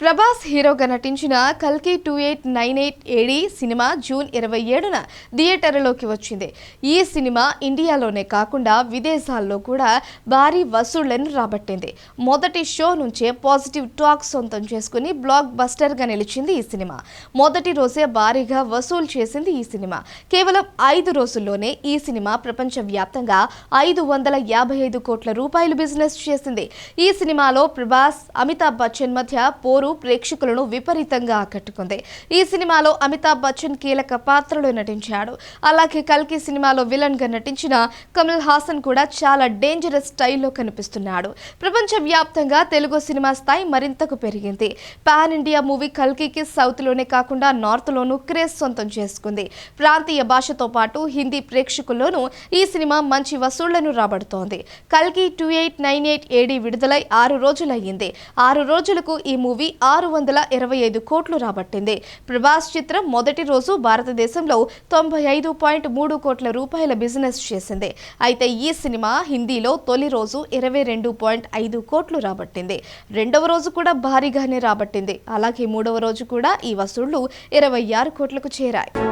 ప్రభాస్ హీరోగా నటించిన కల్కి two eight nine eight AD cinema June ఇరవై ఏడున థియేటర్లోకి వచ్చింది. ఈ సినిమా ఇండియాలోనే కాకుండా విదేశాల్లో కూడా భారీ వసూళ్ళను రాబట్టింది. మొదటి షో నుంచే పాజిటివ్ టాక్ సొంతం చేసుకుని బ్లాక్ బస్టర్గా నిలిచింది ఈ సినిమా. మొదటి రోజే భారీగా వసూలు చేసింది ఈ సినిమా. కేవలం ఐదు రోజుల్లోనే ఈ సినిమా ప్రపంచవ్యాప్తంగా ఐదు వందల యాభై ఐదు కోట్ల రూపాయలు బిజినెస్ చేసింది. ఈ సినిమాలో ప్రభాస్ అమితాబ్ బచ్చన్ మధ్య పోరు ప్రేక్షకులను విపరీతంగా ఆకట్టుకుంది. ఈ సినిమాలో అమితాబ్ బచ్చన్ కీలక పాత్రలో నటించాడు. అలాగే కల్కి సినిమాలో విలన్గా నటించిన కమల్ హాసన్ కూడా చాలా డేంజరస్ స్టైల్లో కనిపిస్తున్నాడు. ప్రపంచవ్యాప్తంగా తెలుగు సినిమా స్థాయి మరింతకు పెరిగింది. పాన్ ఇండియా మూవీ కల్కికి సౌత్లోనే కాకుండా నార్త్ లోనూ క్రేజ్ సొంతం చేసుకుంది. ప్రాంతీయ భాషతో పాటు హిందీ ప్రేక్షకుల్లోనూ ఈ సినిమా మంచి వసూళ్ళను రాబడుతోంది. కల్కి two eight nine eight AD విడుదలై ఆరు రోజులయ్యింది. ఆరు రోజులకు ఈ మూవీ ఆరు వందల ఇరవై ఐదు కోట్లు రాబట్టింది. ప్రభాస్ చిత్రం మొదటి రోజు భారతదేశంలో తొంభై ఐదు పాయింట్ మూడు కోట్ల రూపాయల బిజినెస్ చేసింది. అయితే ఈ సినిమా హిందీలో తొలి రోజు ఇరవై రెండు పాయింట్ ఐదు కోట్లు రాబట్టింది. రెండవ రోజు కూడా భారీగానే రాబట్టింది. అలాగే మూడవ రోజు కూడా ఈ వసూళ్ళు ఇరవై ఆరు కోట్లకు చేరాయి.